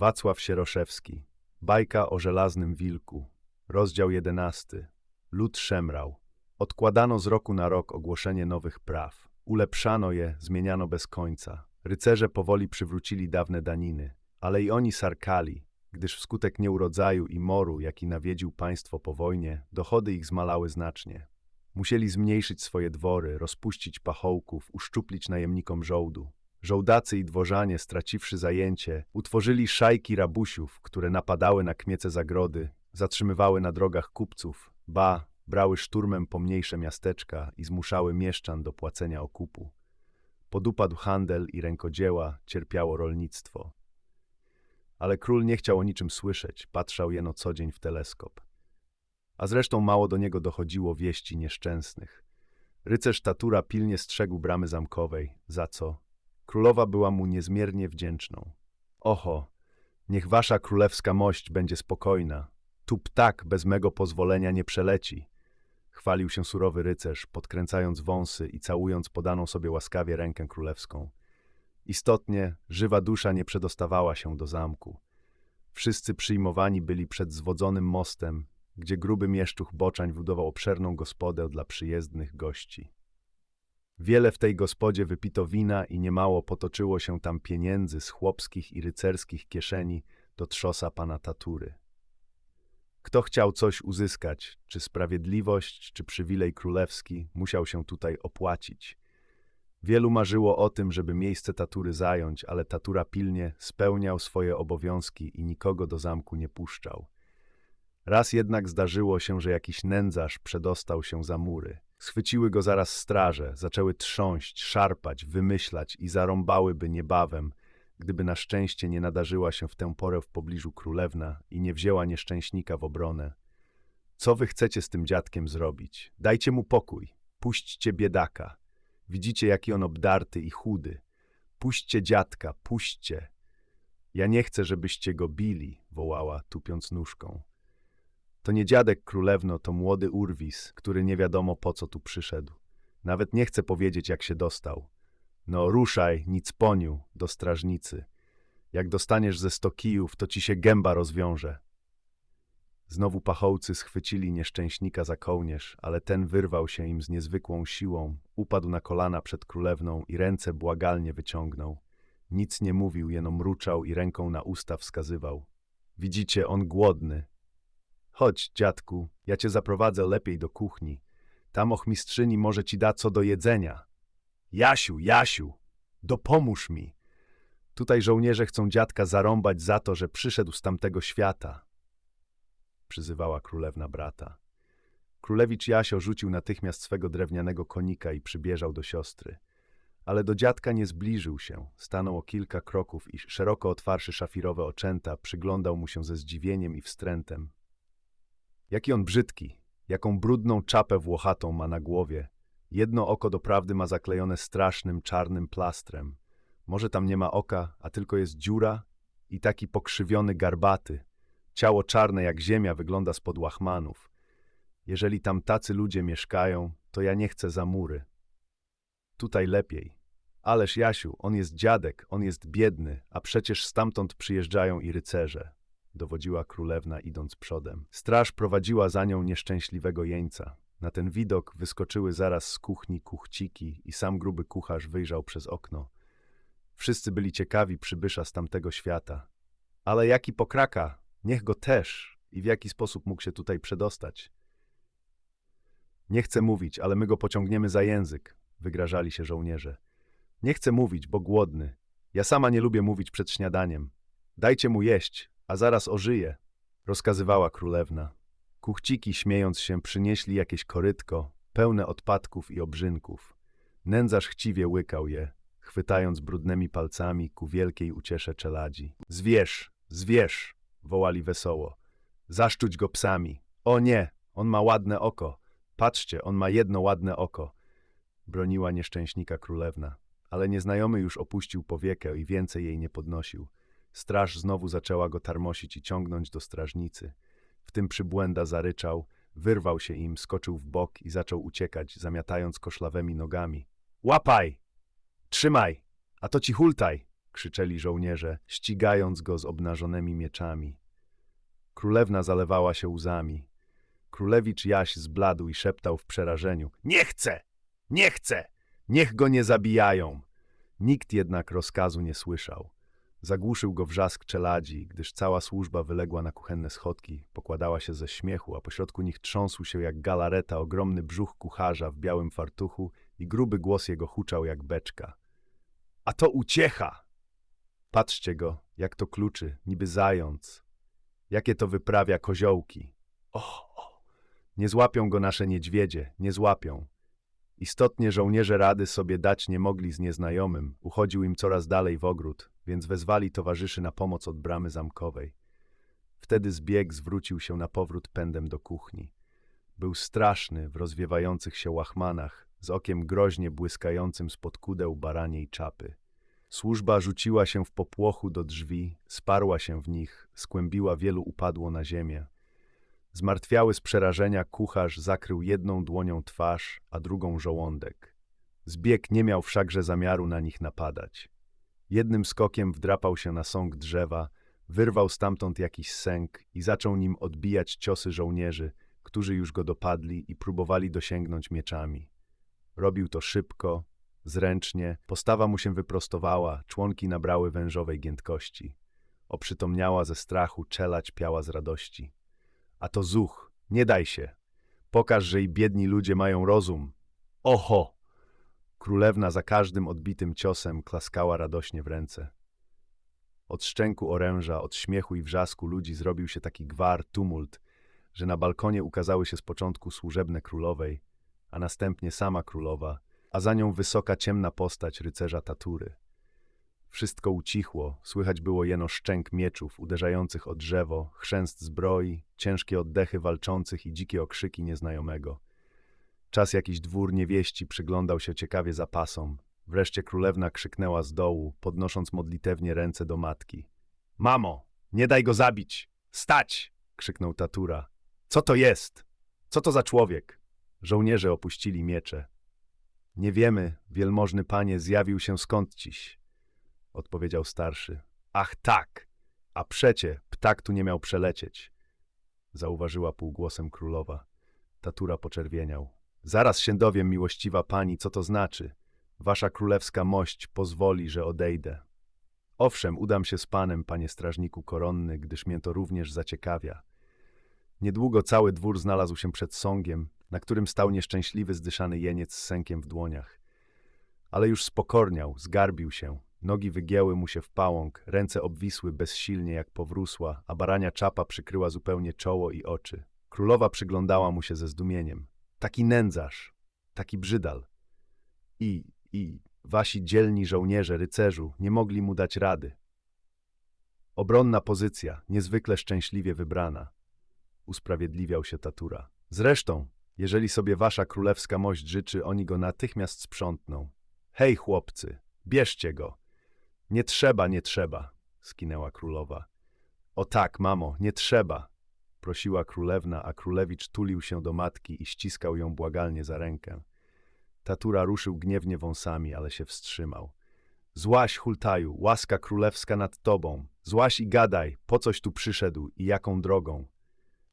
Wacław Sieroszewski. Bajka o żelaznym wilku. Rozdział jedenasty. Lud szemrał. Odkładano z roku na rok ogłoszenie nowych praw. Ulepszano je, zmieniano bez końca. Rycerze powoli przywrócili dawne daniny, ale i oni sarkali, gdyż wskutek nieurodzaju i moru, jaki nawiedził państwo po wojnie, dochody ich zmalały znacznie. Musieli zmniejszyć swoje dwory, rozpuścić pachołków, uszczuplić najemnikom żołdu. Żołdacy i dworzanie, straciwszy zajęcie, utworzyli szajki rabusiów, które napadały na kmiece zagrody, zatrzymywały na drogach kupców, ba, brały szturmem pomniejsze miasteczka i zmuszały mieszczan do płacenia okupu. Podupadł handel i rękodzieła, cierpiało rolnictwo. Ale król nie chciał o niczym słyszeć, patrzał jeno co dzień w teleskop. A zresztą mało do niego dochodziło wieści nieszczęsnych. Rycerz Tatura pilnie strzegł bramy zamkowej, za co królowa była mu niezmiernie wdzięczną. Oho, niech wasza królewska mość będzie spokojna. Tu ptak bez mego pozwolenia nie przeleci. Chwalił się surowy rycerz, podkręcając wąsy i całując podaną sobie łaskawie rękę królewską. Istotnie, żywa dusza nie przedostawała się do zamku. Wszyscy przyjmowani byli przed zwodzonym mostem, gdzie gruby mieszczuch Boczań budował obszerną gospodę dla przyjezdnych gości. Wiele w tej gospodzie wypito wina i niemało potoczyło się tam pieniędzy z chłopskich i rycerskich kieszeni do trzosa pana Tatury. Kto chciał coś uzyskać, czy sprawiedliwość, czy przywilej królewski, musiał się tutaj opłacić. Wielu marzyło o tym, żeby miejsce Tatury zająć, ale Tatura pilnie spełniał swoje obowiązki i nikogo do zamku nie puszczał. Raz jednak zdarzyło się, że jakiś nędzarz przedostał się za mury. Schwyciły go zaraz straże, zaczęły trząść, szarpać, wymyślać i zarąbałyby niebawem, gdyby na szczęście nie nadarzyła się w tę porę w pobliżu królewna i nie wzięła nieszczęśnika w obronę. Co wy chcecie z tym dziadkiem zrobić? Dajcie mu pokój. Puśćcie biedaka. Widzicie, jaki on obdarty i chudy. Puśćcie dziadka, puśćcie. Ja nie chcę, żebyście go bili, wołała, tupiąc nóżką. To nie dziadek królewno, to młody urwis, który nie wiadomo po co tu przyszedł. Nawet nie chce powiedzieć, jak się dostał. No ruszaj, nic poniu, do strażnicy. Jak dostaniesz ze sto kijów, to ci się gęba rozwiąże. Znowu pachołcy schwycili nieszczęśnika za kołnierz, ale ten wyrwał się im z niezwykłą siłą, upadł na kolana przed królewną i ręce błagalnie wyciągnął. Nic nie mówił, jeno mruczał i ręką na usta wskazywał. Widzicie, on głodny. Chodź, dziadku, ja cię zaprowadzę lepiej do kuchni. Tam ochmistrzyni może ci da co do jedzenia. Jasiu, Jasiu, dopomóż mi. Tutaj żołnierze chcą dziadka zarąbać za to, że przyszedł z tamtego świata. Przyzywała królewna brata. Królewicz Jasio rzucił natychmiast swego drewnianego konika i przybieżał do siostry. Ale do dziadka nie zbliżył się, stanął o kilka kroków i szeroko otwarszy szafirowe oczęta przyglądał mu się ze zdziwieniem i wstrętem. Jaki on brzydki, jaką brudną czapę włochatą ma na głowie. Jedno oko doprawdy ma zaklejone strasznym, czarnym plastrem. Może tam nie ma oka, a tylko jest dziura i taki pokrzywiony garbaty. Ciało czarne jak ziemia wygląda spod łachmanów. Jeżeli tam tacy ludzie mieszkają, to ja nie chcę za mury. Tutaj lepiej. Ależ Jasiu, on jest dziadek, on jest biedny, a przecież stamtąd przyjeżdżają i rycerze dowodziła królewna idąc przodem. Straż prowadziła za nią nieszczęśliwego jeńca. Na ten widok wyskoczyły zaraz z kuchni kuchciki i sam gruby kucharz wyjrzał przez okno. Wszyscy byli ciekawi przybysza z tamtego świata. Ale jaki pokraka, niech go też i w jaki sposób mógł się tutaj przedostać. Nie chcę mówić, ale my go pociągniemy za język, wygrażali się żołnierze. Nie chcę mówić, bo głodny. Ja sama nie lubię mówić przed śniadaniem. Dajcie mu jeść, a zaraz ożyje, rozkazywała królewna. Kuchciki, śmiejąc się, przynieśli jakieś korytko, pełne odpadków i obrzynków. Nędzarz chciwie łykał je, chwytając brudnymi palcami ku wielkiej uciesze czeladzi. Zwierz, zwierz, wołali wesoło. Zaszczuć go psami. O nie, on ma ładne oko. Patrzcie, on ma jedno ładne oko. Broniła nieszczęśnika królewna, ale nieznajomy już opuścił powiekę i więcej jej nie podnosił. Straż znowu zaczęła go tarmosić i ciągnąć do strażnicy. W tym przybłęda zaryczał, wyrwał się im, skoczył w bok i zaczął uciekać, zamiatając koszlawymi nogami. Łapaj! Trzymaj! A to ci hultaj! krzyczeli żołnierze, ścigając go z obnażonymi mieczami. Królewna zalewała się łzami. Królewicz Jaś zbladł i szeptał w przerażeniu: Nie chcę! Nie chcę! Niech go nie zabijają! Nikt jednak rozkazu nie słyszał. Zagłuszył go wrzask czeladzi, gdyż cała służba wyległa na kuchenne schodki, pokładała się ze śmiechu, a pośrodku nich trząsł się jak galareta ogromny brzuch kucharza w białym fartuchu i gruby głos jego huczał jak beczka. A to uciecha! Patrzcie go, jak to kluczy, niby zając. Jakie to wyprawia koziołki. O, o, nie złapią go nasze niedźwiedzie, nie złapią. Istotnie żołnierze rady sobie dać nie mogli z nieznajomym, uchodził im coraz dalej w ogród, więc wezwali towarzyszy na pomoc od bramy zamkowej. Wtedy zbieg zwrócił się na powrót pędem do kuchni. Był straszny w rozwiewających się łachmanach, z okiem groźnie błyskającym spod kudeł baraniej czapy. Służba rzuciła się w popłochu do drzwi, sparła się w nich, skłębiła wielu upadło na ziemię. Zmartwiały z przerażenia kucharz zakrył jedną dłonią twarz, a drugą żołądek. Zbieg nie miał wszakże zamiaru na nich napadać. Jednym skokiem wdrapał się na sąg drzewa, wyrwał stamtąd jakiś sęk i zaczął nim odbijać ciosy żołnierzy, którzy już go dopadli i próbowali dosięgnąć mieczami. Robił to szybko, zręcznie, postawa mu się wyprostowała, członki nabrały wężowej giętkości. Oprzytomniała ze strachu, czelać piała z radości. A to zuch, nie daj się. Pokaż, że i biedni ludzie mają rozum. Oho! Królewna za każdym odbitym ciosem klaskała radośnie w ręce. Od szczęku oręża, od śmiechu i wrzasku ludzi zrobił się taki gwar, tumult, że na balkonie ukazały się z początku służebne królowej, a następnie sama królowa, a za nią wysoka, ciemna postać rycerza Tatury. Wszystko ucichło, słychać było jeno szczęk mieczów uderzających o drzewo, chrzęst zbroi, ciężkie oddechy walczących i dzikie okrzyki nieznajomego. Czas jakiś dwór niewieści przyglądał się ciekawie zapasom. Wreszcie królewna krzyknęła z dołu, podnosząc modlitewnie ręce do matki. Mamo, nie daj go zabić! Stać! krzyknął Tatura. Co to jest? Co to za człowiek? Żołnierze opuścili miecze. Nie wiemy, wielmożny panie, zjawił się skąd ciś, odpowiedział starszy. Ach tak, a przecie ptak tu nie miał przelecieć, zauważyła półgłosem królowa. Tatura poczerwieniał. Zaraz się dowiem, miłościwa pani, co to znaczy. Wasza królewska mość pozwoli, że odejdę. Owszem, udam się z panem, panie strażniku koronny, gdyż mnie to również zaciekawia. Niedługo cały dwór znalazł się przed sągiem, na którym stał nieszczęśliwy, zdyszany jeniec z sękiem w dłoniach. Ale już spokorniał, zgarbił się, nogi wygięły mu się w pałąk, ręce obwisły bezsilnie jak powrósła, a barania czapa przykryła zupełnie czoło i oczy. Królowa przyglądała mu się ze zdumieniem. Taki nędzarz, taki brzydal. I, i wasi dzielni żołnierze, rycerzu, nie mogli mu dać rady. Obronna pozycja, niezwykle szczęśliwie wybrana. Usprawiedliwiał się Tatura. Zresztą, jeżeli sobie wasza królewska mość życzy, oni go natychmiast sprzątną. Hej, chłopcy, bierzcie go. Nie trzeba, nie trzeba, skinęła królowa. O tak, mamo, nie trzeba, prosiła królewna, a królewicz tulił się do matki i ściskał ją błagalnie za rękę. Tatura ruszył gniewnie wąsami, ale się wstrzymał. Złaś, hultaju, łaska królewska nad tobą. Złaś i gadaj, po coś tu przyszedł i jaką drogą.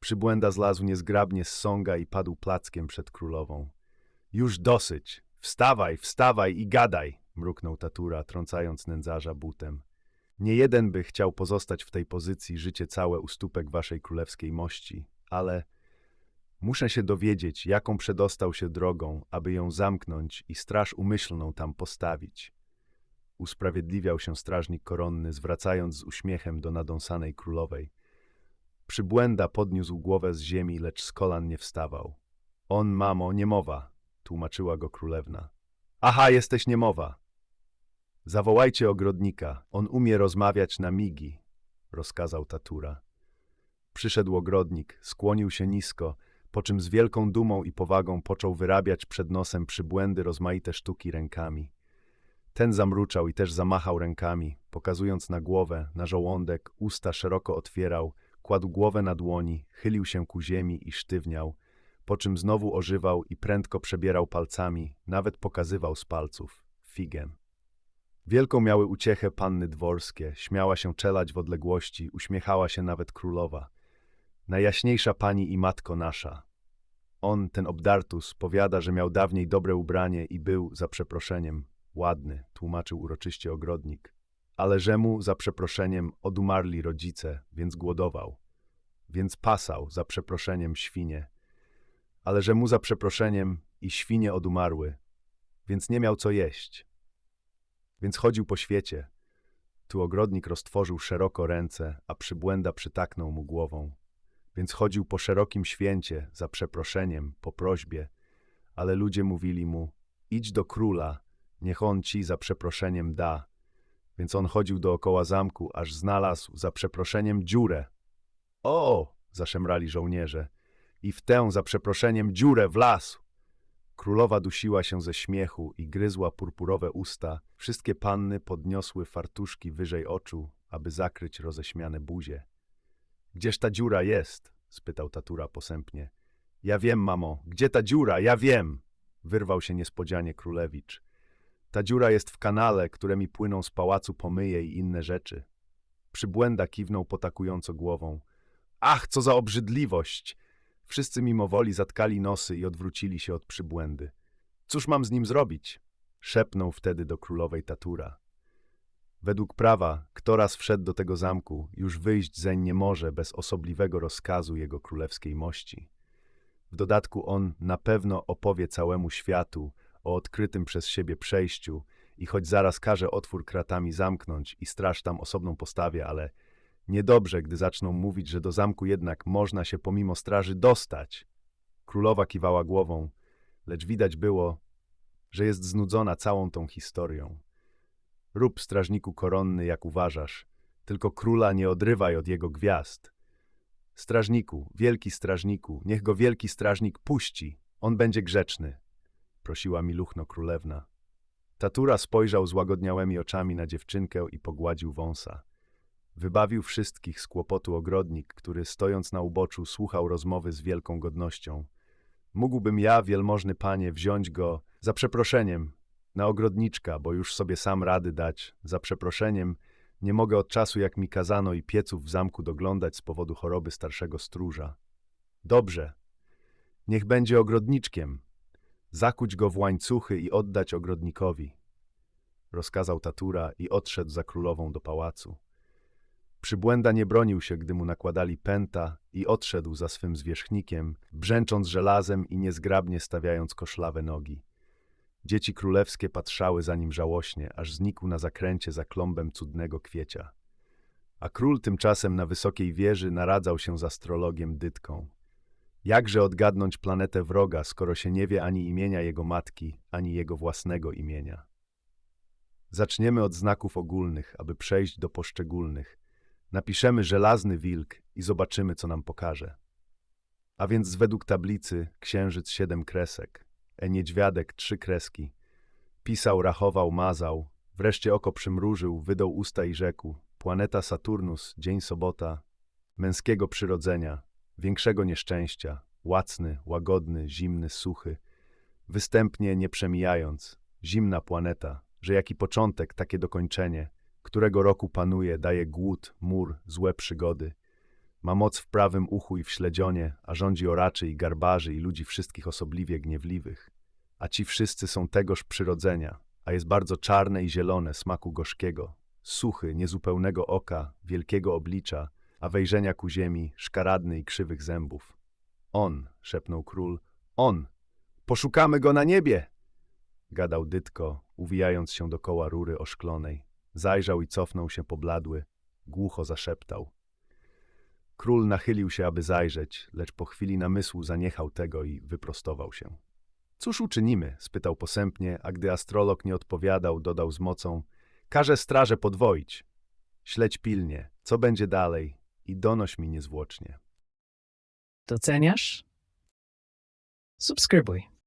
Przybłęda zlazł niezgrabnie z sąga i padł plackiem przed królową. Już dosyć! Wstawaj, wstawaj i gadaj! mruknął Tatura, trącając nędzarza butem. Nie jeden by chciał pozostać w tej pozycji życie całe u stópek waszej królewskiej mości, ale muszę się dowiedzieć, jaką przedostał się drogą, aby ją zamknąć i straż umyślną tam postawić. Usprawiedliwiał się strażnik koronny, zwracając z uśmiechem do nadąsanej królowej. Przybłęda podniósł głowę z ziemi, lecz z kolan nie wstawał. On, mamo, niemowa, tłumaczyła go królewna. Aha, jesteś niemowa. Zawołajcie ogrodnika, on umie rozmawiać na migi, rozkazał Tatura. Przyszedł ogrodnik, skłonił się nisko, po czym z wielką dumą i powagą począł wyrabiać przed nosem przybłędy rozmaite sztuki rękami. Ten zamruczał i też zamachał rękami, pokazując na głowę, na żołądek, usta szeroko otwierał, kładł głowę na dłoni, chylił się ku ziemi i sztywniał, po czym znowu ożywał i prędko przebierał palcami, nawet pokazywał z palców figę. Wielką miały uciechę panny dworskie, śmiała się czelać w odległości, uśmiechała się nawet królowa. Najjaśniejsza pani i matko nasza. On, ten obdartus, powiada, że miał dawniej dobre ubranie i był, za przeproszeniem, ładny, tłumaczył uroczyście ogrodnik. Ale że mu, za przeproszeniem, odumarli rodzice, więc głodował. Więc pasał, za przeproszeniem, świnie. Ale że mu, za przeproszeniem, i świnie odumarły, więc nie miał co jeść. Więc chodził po świecie. Tu ogrodnik roztworzył szeroko ręce, a przybłęda przytaknął mu głową. Więc chodził po szerokim święcie, za przeproszeniem, po prośbie, ale ludzie mówili mu, idź do króla, niech on ci za przeproszeniem da. Więc on chodził dookoła zamku, aż znalazł za przeproszeniem dziurę. O! zaszemrali żołnierze. I w tę za przeproszeniem dziurę wlazł. Królowa dusiła się ze śmiechu i gryzła purpurowe usta. Wszystkie panny podniosły fartuszki wyżej oczu, aby zakryć roześmiane buzie. Gdzież ta dziura jest? spytał tatura posępnie. Ja wiem, mamo, gdzie ta dziura? Ja wiem! Wyrwał się niespodzianie królewicz. Ta dziura jest w kanale, któremi płyną z pałacu pomyje i inne rzeczy. Przybłęda kiwnął potakująco głową. Ach, co za obrzydliwość! Wszyscy mimowoli zatkali nosy i odwrócili się od przybłędy. Cóż mam z nim zrobić? Szepnął wtedy do królowej Tatura. Według prawa, kto raz wszedł do tego zamku, już wyjść zeń nie może bez osobliwego rozkazu jego królewskiej mości. W dodatku on na pewno opowie całemu światu o odkrytym przez siebie przejściu i choć zaraz każe otwór kratami zamknąć i straż tam osobną postawię, ale Niedobrze, gdy zaczną mówić, że do zamku jednak można się pomimo straży dostać. Królowa kiwała głową, lecz widać było, że jest znudzona całą tą historią. Rób strażniku koronny, jak uważasz, tylko króla nie odrywaj od jego gwiazd. Strażniku, wielki strażniku, niech go wielki strażnik puści, on będzie grzeczny, prosiła miluchno królewna. Tatura spojrzał złagodniałymi oczami na dziewczynkę i pogładził wąsa. Wybawił wszystkich z kłopotu ogrodnik, który stojąc na uboczu słuchał rozmowy z wielką godnością. Mógłbym ja, wielmożny panie, wziąć go, za przeproszeniem, na ogrodniczka, bo już sobie sam rady dać, za przeproszeniem, nie mogę od czasu jak mi kazano i pieców w zamku doglądać z powodu choroby starszego stróża. Dobrze, niech będzie ogrodniczkiem, zakuć go w łańcuchy i oddać ogrodnikowi. Rozkazał Tatura i odszedł za królową do pałacu. Przybłęda nie bronił się, gdy mu nakładali pęta i odszedł za swym zwierzchnikiem, brzęcząc żelazem i niezgrabnie stawiając koszlawe nogi. Dzieci królewskie patrzały za nim żałośnie, aż znikł na zakręcie za klombem cudnego kwiecia. A król tymczasem na wysokiej wieży naradzał się z astrologiem Dytką. Jakże odgadnąć planetę wroga, skoro się nie wie ani imienia jego matki, ani jego własnego imienia? Zaczniemy od znaków ogólnych, aby przejść do poszczególnych – Napiszemy żelazny wilk i zobaczymy, co nam pokaże. A więc według tablicy księżyc siedem kresek, e niedźwiadek trzy kreski. Pisał, rachował, mazał, wreszcie oko przymrużył, wydał usta i rzekł. Planeta Saturnus, dzień sobota, męskiego przyrodzenia, większego nieszczęścia, łacny, łagodny, zimny, suchy, występnie nie przemijając, zimna planeta, że jaki początek, takie dokończenie – którego roku panuje, daje głód, mur, złe przygody. Ma moc w prawym uchu i w śledzionie, a rządzi oraczy i garbarzy i ludzi wszystkich osobliwie gniewliwych. A ci wszyscy są tegoż przyrodzenia, a jest bardzo czarne i zielone, smaku gorzkiego, suchy, niezupełnego oka, wielkiego oblicza, a wejrzenia ku ziemi, szkaradny i krzywych zębów. On, szepnął król, on! Poszukamy go na niebie! Gadał Dytko, uwijając się dokoła rury oszklonej. Zajrzał i cofnął się pobladły, głucho zaszeptał. Król nachylił się, aby zajrzeć, lecz po chwili namysłu zaniechał tego i wyprostował się. Cóż uczynimy? spytał posępnie, a gdy astrolog nie odpowiadał, dodał z mocą: Każę straże podwoić. Śledź pilnie, co będzie dalej i donoś mi niezwłocznie. Doceniasz? Subskrybuj.